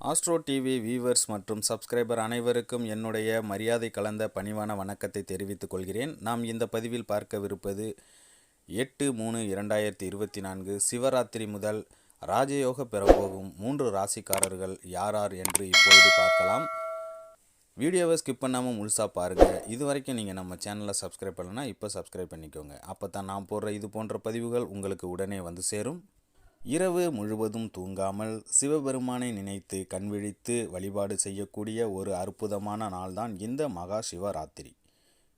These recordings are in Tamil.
ஆஸ்ட்ரோ டிவி வியூவர்ஸ் மற்றும் சப்ஸ்கிரைபர் அனைவருக்கும் என்னுடைய மரியாதை கலந்த பணிவான வணக்கத்தை தெரிவித்துக் கொள்கிறேன். நாம் இந்த பதிவில் பார்க்கவிருப்பது எட்டு மூணு இரண்டாயிரத்தி இருபத்தி நான்கு சிவராத்திரி முதல் ராஜயோக பெறப்போகும் மூன்று ராசிக்காரர்கள் யாரார் என்று இப்பொழுது பார்க்கலாம். வீடியோவை ஸ்கிப் பண்ணாமல் முழுசாக பாருங்கள் இது வரைக்கும் நீங்கள் நம்ம சேனலை சப்ஸ்கிரைப் பண்ணலன்னா இப்போ சப்ஸ்கிரைப் பண்ணிக்கோங்க. அப்போ தான் நான் போடுற இது போன்ற பதிவுகள் உங்களுக்கு உடனே வந்து சேரும். இரவு முழுவதும் தூங்காமல் சிவபெருமானை நினைத்து கண்விழித்து வழிபாடு செய்யக்கூடிய ஒரு அற்புதமான நாள்தான் இந்த மகா சிவராத்திரி.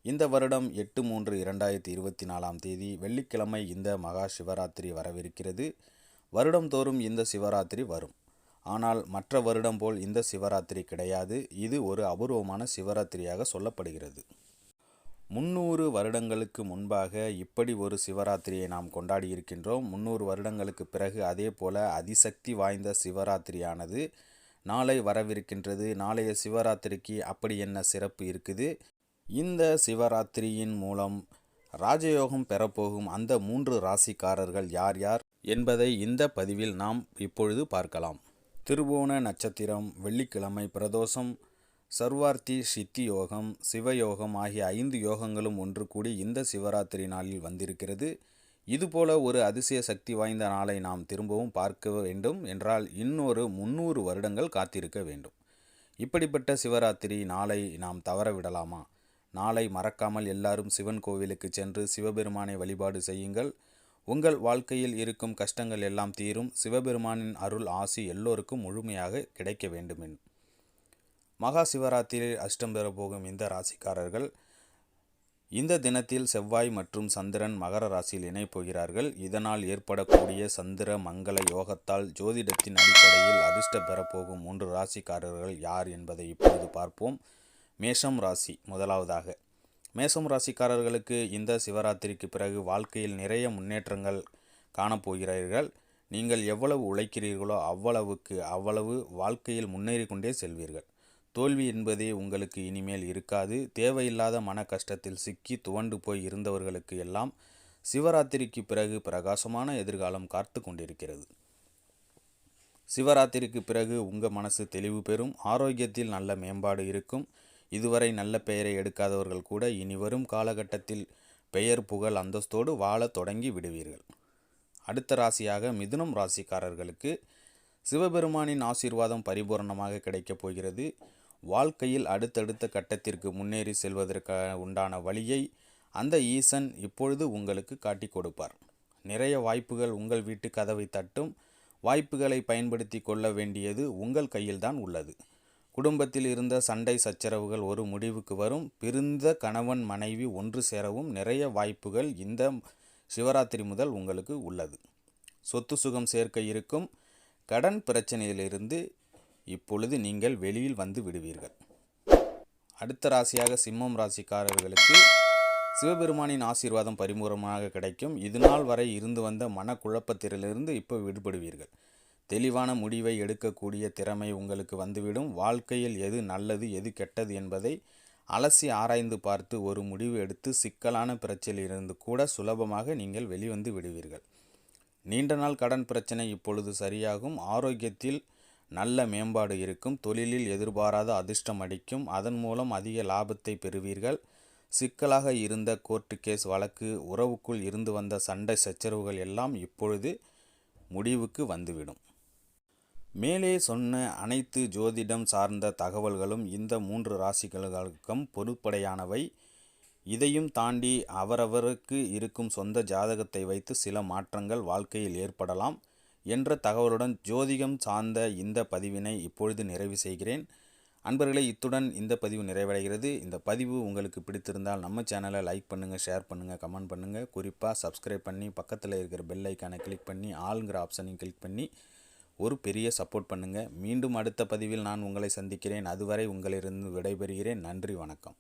இந்த வருடம் எட்டு மூன்று இரண்டாயிரத்தி இருபத்தி நாலாம் தேதி வெள்ளிக்கிழமை இந்த மகா சிவராத்திரி வரவிருக்கிறது. வருடம்தோறும் இந்த சிவராத்திரி வரும். ஆனால் மற்ற வருடம் போல் இந்த சிவராத்திரி கிடையாது. இது ஒரு அபூர்வமான சிவராத்திரியாக சொல்லப்படுகிறது. முந்நூறு வருடங்களுக்கு முன்பாக இப்படி ஒரு சிவராத்திரியை நாம் கொண்டாடி இருக்கின்றோம் முந்நூறு வருடங்களுக்கு பிறகு அதே போல அதிசக்தி வாய்ந்த சிவராத்திரியானது நாளை வரவிருக்கின்றது. நாளைய சிவராத்திரிக்கு அப்படி என்ன சிறப்பு இருக்குது? இந்த சிவராத்திரியின் மூலம் ராஜயோகம் பெறப்போகும் அந்த மூன்று ராசிக்காரர்கள் யார் யார் என்பதை இந்த பதிவில் நாம் இப்பொழுது பார்க்கலாம். திருவோண நட்சத்திரம் வெள்ளிக்கிழமை பிரதோஷம் சர்வார்த்தி சித்தி யோகம் சிவயோகம் ஆகிய ஐந்து யோகங்களும் ஒன்று கூடி இந்த சிவராத்திரி நாளில் வந்திருக்கிறது. இதுபோல ஒரு அதிசய சக்தி வாய்ந்த நாளை நாம் திரும்பவும் பார்க்க வேண்டும் என்றால் இன்னொரு முன்னூறு வருடங்கள் காத்திருக்க வேண்டும். இப்படிப்பட்ட சிவராத்திரி நாளை நாம் தவற விடலாமா? நாளை மறக்காமல் எல்லாரும் சிவன் கோவிலுக்கு சென்று சிவபெருமானை வழிபாடு செய்யுங்கள். உங்கள் வாழ்க்கையில் இருக்கும் கஷ்டங்கள் எல்லாம் தீரும். சிவபெருமானின் அருள் ஆசி எல்லோருக்கும் முழுமையாக கிடைக்க வேண்டும் மகா சிவராத்திரி அஷ்டம் பெறப்போகும் இந்த ராசிக்காரர்கள் இந்த தினத்தில் செவ்வாய் மற்றும் சந்திரன் மகர ராசியில் இணைப்போகிறார்கள் இதனால் ஏற்படக்கூடிய சந்திர மங்கள யோகத்தால் ஜோதிடத்தின் அடிப்படையில் அதிர்ஷ்டம் பெறப்போகும் மூன்று ராசிக்காரர்கள் யார் என்பதை இப்பொழுது பார்ப்போம். மேஷம் ராசி முதலாவதாக. மேஷம் ராசிக்காரர்களுக்கு இந்த சிவராத்திரிக்கு பிறகு வாழ்க்கையில் நிறைய முன்னேற்றங்கள் காணப்போகிறீர்கள் நீங்கள் எவ்வளவு உழைக்கிறீர்களோ அவ்வளவுக்கு அவ்வளவு வாழ்க்கையில் முன்னேறி கொண்டே செல்வீர்கள். தோல்வி என்பதே உங்களுக்கு இனிமேல் இருக்காது. தேவையில்லாத மன கஷ்டத்தில் சிக்கி துவண்டு போய் இருந்தவர்களுக்கு எல்லாம் சிவராத்திரிக்கு பிறகு பிரகாசமான எதிர்காலம் காத்து கொண்டிருக்கிறது. சிவராத்திரிக்கு பிறகு உங்கள் மனசு தெளிவு பெறும். ஆரோக்கியத்தில் நல்ல மேம்பாடு இருக்கும். இதுவரை நல்ல பெயரை எடுக்காதவர்கள் கூட இனி வரும் காலகட்டத்தில் பெயர் புகழ் அந்தஸ்தோடு வாழ தொடங்கி விடுவீர்கள். அடுத்த ராசியாக மிதுனம் ராசிக்காரர்களுக்கு சிவபெருமானின் ஆசீர்வாதம் பரிபூர்ணமாக கிடைக்கப் போகிறது. வாழ்க்கையில் அடுத்தடுத்த கட்டத்திற்கு முன்னேறி செல்வதற்கு உண்டான வழியை அந்த ஈசன் இப்பொழுது உங்களுக்கு காட்டி கொடுப்பார். நிறைய வாய்ப்புகள் உங்கள் வீட்டு கதவை தட்டும். வாய்ப்புகளை பயன்படுத்தி கொள்ள வேண்டியது உங்கள் கையில்தான் உள்ளது. குடும்பத்தில் இருந்த சண்டை சச்சரவுகள் ஒரு முடிவுக்கு வரும். பிரிந்த கணவன் மனைவி ஒன்று சேரவும் நிறைய வாய்ப்புகள் இந்த சிவராத்திரி முதல் உங்களுக்கு உள்ளது. சொத்து சுகம் சேர்க்க இருக்கும். கடன் பிரச்சனையிலிருந்து இப்பொழுது நீங்கள் வெளியில் வந்து விடுவீர்கள். அடுத்த ராசியாக சிம்மம் ராசிக்காரர்களுக்கு சிவபெருமானின் ஆசீர்வாதம் பரிமூலமாக கிடைக்கும். இதுநாள் வரை இருந்து வந்த மனக்குழப்பத்திலிருந்து இப்போ விடுபடுவீர்கள். தெளிவான முடிவை எடுக்கக்கூடிய திறமை உங்களுக்கு வந்துவிடும். வாழ்க்கையில் எது நல்லது எது கெட்டது என்பதை அலசி ஆராய்ந்து பார்த்து ஒரு முடிவு எடுத்து சிக்கலான பிரச்சனையிலிருந்து கூட சுலபமாக நீங்கள் வெளிவந்து விடுவீர்கள். நீண்ட நாள் கடன் பிரச்சனை இப்பொழுது சரியாகும். ஆரோக்கியத்தில் நல்ல மேம்பாடு இருக்கும். தொழிலில் எதிர்பாராத அதிர்ஷ்டம் அடிக்கும் அதன் மூலம் அதிக லாபத்தை பெறுவீர்கள். சிக்கலாக இருந்த கோர்ட்டு கேஸ் வழக்கு உறவுக்குள் இருந்து வந்த சண்டை சச்சரவுகள் எல்லாம் இப்பொழுது முடிவுக்கு வந்துவிடும். மேலே சொன்ன அனைத்து ஜோதிடம் சார்ந்த தகவல்களும் இந்த மூன்று ராசிகளுக்கும் பொறுப்படையானவை இதையும் தாண்டி அவரவருக்கு இருக்கும் சொந்த ஜாதகத்தை வைத்து சில மாற்றங்கள் வாழ்க்கையில் ஏற்படலாம். என்ற தகவலுடன் ஜோதிகம் சார்ந்த இந்த பதிவினை இப்பொழுது நிறைவு செய்கிறேன். அன்பர்களே இத்துடன் இந்த பதிவு நிறைவடைகிறது. இந்த பதிவு உங்களுக்கு பிடித்திருந்தால் நம்ம சேனலை லைக் பண்ணுங்கள் ஷேர் பண்ணுங்கள் கமெண்ட் பண்ணுங்கள் குறிப்பாக சப்ஸ்கிரைப் பண்ணி பக்கத்தில் இருக்கிற பெல் ஐக்கானை கிளிக் பண்ணி ஆளுங்கிற ஆப்ஷனையும் கிளிக் பண்ணி ஒரு பெரிய சப்போர்ட் பண்ணுங்கள் மீண்டும் அடுத்த பதிவில் நான் உங்களை சந்திக்கிறேன். அதுவரை உங்களிருந்து விடைபெறுகிறேன். நன்றி வணக்கம்.